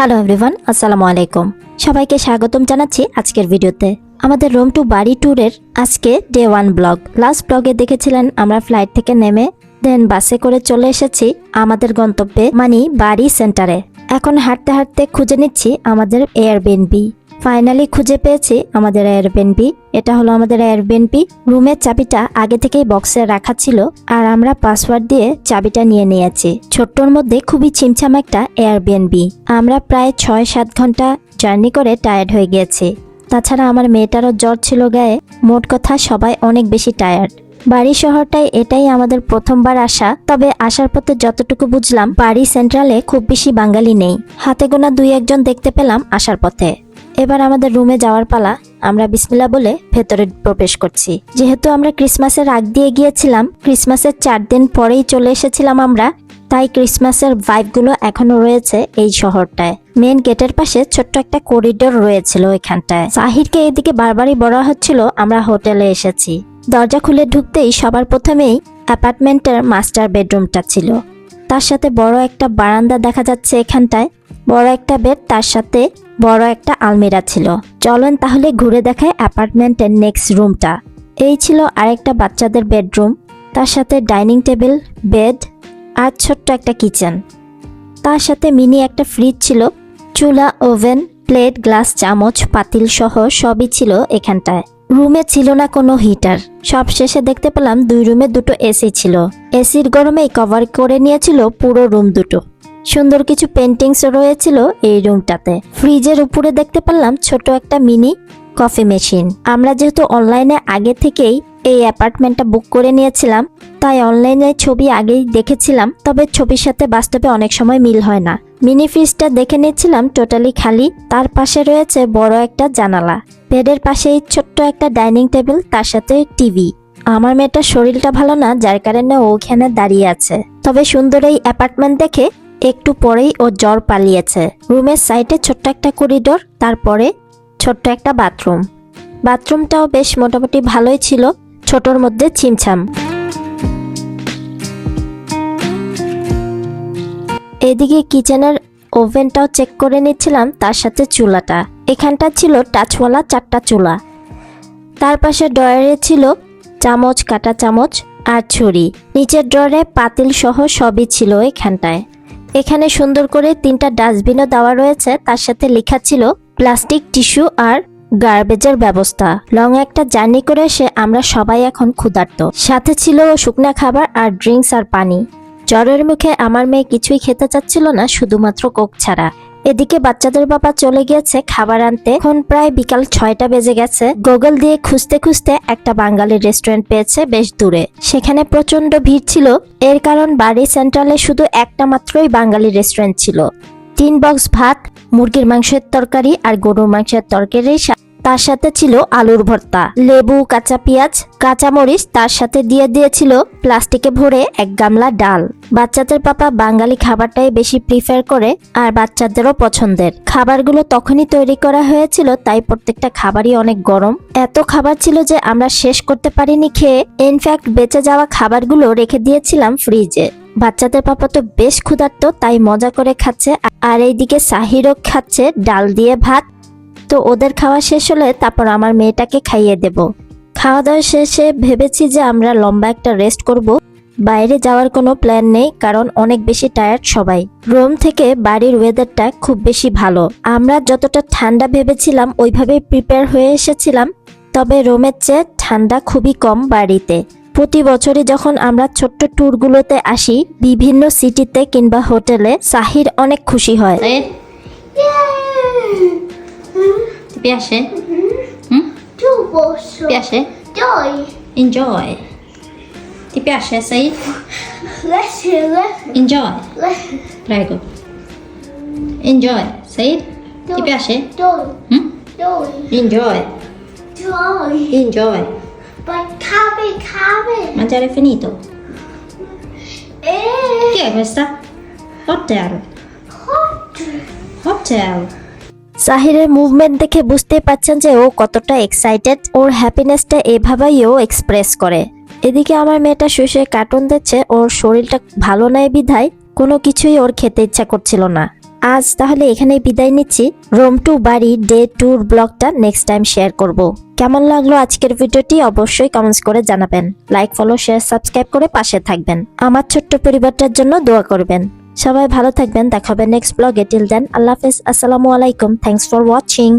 Hello everyone আসসালামু আলাইকুম সবাইকে স্বাগতম জানাচ্ছি আজকের ভিডিওতে। আমাদের রোম টু বাড়ি ট্যুরের আজকে ডে ওয়ান ব্লগ লাস্ট ব্লগে দেখেছিলেন আমরা ফ্লাইট থেকে নেমে দেন বাসে করে চলে এসেছি আমাদের গন্তব্যে মানে বাড়ি সেন্টারে এখন হাঁটতে হাঁটতে খুঁজে নিচ্ছি আমাদের এয়ারবিএনবি ফাইনালি খুঁজে পেয়েছি আমাদের এয়ারবিএনবি এটা হলো আমাদের এয়ারবিএনবি রুমের চাবিটা আগে থেকেই বক্সে রাখা ছিল আর আমরা পাসওয়ার্ড দিয়ে চাবিটা নিয়ে নিয়েছি। ছোট্টর মধ্যে খুবই ছিমছাম একটা এয়ারবিএনবি আমরা প্রায় ছয় সাত ঘণ্টা জার্নি করে টায়ার্ড হয়ে গিয়েছি। তাছাড়া আমার মেয়েটারও জ্বর ছিল গায়ে। মোট কথা সবাই অনেক বেশি টায়ার্ড বাড়ি শহরটাই এটাই আমাদের প্রথমবার আসা। তবে আসার পথে যতটুকু বুঝলাম, বাড়ি সেন্ট্রালে খুব বেশি বাঙালি নেই। হাতে গোনা দুই একজন দেখতে পেলাম আসার পথে। এবার আমাদের রুমে যাওয়ার পালা, আমরা বিসমিল্লা বলে ভেতরে প্রবেশ করছি। যেহেতু আমরা ক্রিসমাসের আগ দিয়ে গিয়েছিলাম, ক্রিসমাসের চার দিন পরেই চলে এসেছিলাম আমরা, তাই ক্রিসমাসের ভাইবগুলো এখনও রয়েছে এই শহরটায়। মেন গেটের পাশে ছোট্ট একটা করিডোর রয়েছিল এখানটায়। সাহিরকে এদিকে বারবারই বলা হচ্ছিল, আমরা হোটেলে এসেছি। দরজা খুলে ঢুকতেই সবার প্রথমেই অ্যাপার্টমেন্টের মাস্টার বেডরুমটা ছিল। তার সাথে বড় একটা বারান্দা দেখা যাচ্ছে এখানটায়। বড় একটা বেড তার সাথে বড় একটা আলমিরা ছিল। চলেন তাহলে ঘুরে দেখায় অ্যাপার্টমেন্টের নেক্সট রুমটা এই ছিল আরেকটা বাচ্চাদের বেডরুম, তার সাথে ডাইনিং টেবিল, বেড আর ছোট্ট একটা কিচেন। তার সাথে মিনি একটা ফ্রিজ ছিল, চুলা, ওভেন, প্লেট, গ্লাস, চামচ, পাতিল সহ সবই ছিল এখানটায়। রুমে ছিল না কোনো হিটার সব শেষে দেখতে পেলাম দুই রুমে দুটো এসি ছিল। এসির গরমেই কভার করে নিয়েছিল পুরো রুম দুটো। সুন্দর কিছু পেন্টিংস রয়েছিল এই রুমটাতে ফ্রিজের উপরে দেখতে পেলাম ছোট একটা মিনি কফি মেশিন আমরা যেহেতু অনলাইনে আগে থেকেই এই অ্যাপার্টমেন্টটা বুক করে নিয়েছিলাম, তাই অনলাইনে ছবি আগেই দেখেছিলাম, তবে ছবির সাথে বাস্তবে অনেক সময় মিল হয় না। মিনি ফ্রিজটা দেখে নিচ্ছিলাম টোটালি খালি, তার পাশে রয়েছে বড় একটা জানালা। বেডের পাশেই ছোট্ট একটা ডাইনিং টেবিল তার সাথে টিভি আমার মেয়েটার শরীরটা ভালো না, যার কারণে ওখানে দাঁড়িয়ে আছে। তবে সুন্দর এই অ্যাপার্টমেন্ট দেখে একটু পরেই ও জ্বর পালিয়েছে। রুমের সাইডে ছোট্ট একটা করিডোর, তারপরে ছোট্ট একটা বাথরুম। বাথরুমটাও বেশ মোটামুটি ভালোই ছিল, ছোটর মধ্যে ছিমছাম। এদিকে কিচেনের ওভেনটাও চেক করে নিচ্ছিলাম তার সাথে চুলাটা। এখানটা ছিল টাচওয়ালা চারটা চুলা। তার পাশে ড্রয়ারে ছিল চামচ, কাটা চামচ আর ছুরি। নিচের ড্রয়ারে পাতিল সহ সবই ছিল এখানটায়। এখানে সুন্দর করে তিনটা ডাস্টবিনও দেওয়া রয়েছে। তার সাথে লেখা ছিল, প্লাস্টিক, টিস্যু আর গার্বেজের ব্যবস্থা। লং একটা জার্নি করে এসে আমরা সবাই এখন ক্ষুধার্ত। সাথে ছিল শুকনা খাবার আর ড্রিঙ্কস আর পানি। জ্বরের মুখে আমার মেয়ে কিছুই খেতে চাচ্ছিল না, শুধুমাত্র কোক ছাড়া। এদিকে বাচ্চাদের বাবা চলে গিয়েছে খাবার আনতে। এখন প্রায় বিকাল ছয়টা বেজে গেছে। গুগল দিয়ে খুঁজতে খুঁজতে একটা বাঙালি রেস্টুরেন্ট পেয়েছে বেশ দূরে। সেখানে প্রচণ্ড ভিড় ছিল। এর কারণ বাড়ি সেন্ট্রালে শুধু একটা মাত্রই বাঙালি রেস্টুরেন্ট ছিল। তিন বক্স ভাত, মুরগির মাংসের তরকারি আর গরুর মাংসের তরকারি তার সাথে ছিল আলুর ভর্তা। লেবু, কাঁচা পেঁয়াজ কাঁচা মরিচ তার সাথে দিয়ে দিয়েছিল প্লাস্টিকে ভরে এক গামলা ডাল। বাচ্চাদের পাপা বাঙালি খাবারটাই বেশি প্রিফার করে আর বাচ্চাদেরও পছন্দের। খাবারগুলো তখনই তৈরি করা হয়েছিল, তাই প্রত্যেকটা খাবারই অনেক গরম। এত খাবার ছিল যে আমরা শেষ করতে পারিনি খেয়ে ইনফ্যাক্ট বেঁচে যাওয়া খাবারগুলো রেখে দিয়েছিলাম ফ্রিজে বাচ্চাদের পাপা তো বেশ ক্ষুধার্ত, তাই মজা করে খাচ্ছে, আর এইদিকে সাহিরও খাচ্ছে ডাল দিয়ে ভাত তো ওদের খাওয়া শেষ হলে তারপর আমার মেয়েটাকে খাইয়ে দেব। খাওয়া দাওয়া শেষে ভেবেছি যে আমরা লম্বা একটা রেস্ট করব। বাইরে যাওয়ার কোনো প্ল্যান নেই, কারণ অনেক বেশি টায়ার্ড সবাই। রোম থেকে বাড়ির ওয়েদারটা খুব বেশি ভালো। আমরা যতটা ঠান্ডা ভেবেছিলাম ওইভাবেই প্রিপেয়ার হয়ে এসেছিলাম, তবে রোমের চেয়ে ঠান্ডা খুবই কম বাড়িতে। প্রতি বছরই যখন আমরা ছোট্ট ট্যুরগুলোতে আসি, বিভিন্ন সিটিতে কিংবা হোটেলে সাহির অনেক খুশি হয়। Piace? Mm-hmm. Mm? Mm? Io posso. Piace? Joy. Enjoy. Ti piace, sai? Let's, let's, Enjoy. Prego. Enjoy, sai? Joy. Ti piace? Joy. Mm? Joy. Enjoy. Joy. Enjoy. Poi cave, cave. Mangiare finito. E... Chi è questa? Hotel. Hotel. Hotel. সাহিরের movement দেখে বুঝতেই পাচ্ছেন যে ও কতটা excited ওর হ্যাপিনেসটা এভাবেই ও express করে। এদিকে আমার মেয়েটা শুয়ে কার্টুন দিচ্ছে ওর শরীরটা ভালো নাই বিধায়, কোনো কিছুই ওর খেতে ইচ্ছা করছিল না। আজ তাহলে এখানেই বিদায় নিচ্ছি। রোম টু বাড়ি, ডে ট্যুর ব্লগটা নেক্সট টাইম শেয়ার করব। কেমন লাগল আজকের ভিডিওটি অবশ্যই কমেন্টস করে জানাবেন। লাইক ফলো শেয়ার সাবস্ক্রাইব করে পাশে থাকবেন। আমার ছোট্ট পরিবারটার জন্য দোয়া করবেন। সবাই ভালো থাকবেন, দেখা হবে নেক্সট ব্লগে টিল দেন আল্লাহ হাফেজ, আসসালামু আলাইকুম থ্যাংকস ফর ওয়াচিং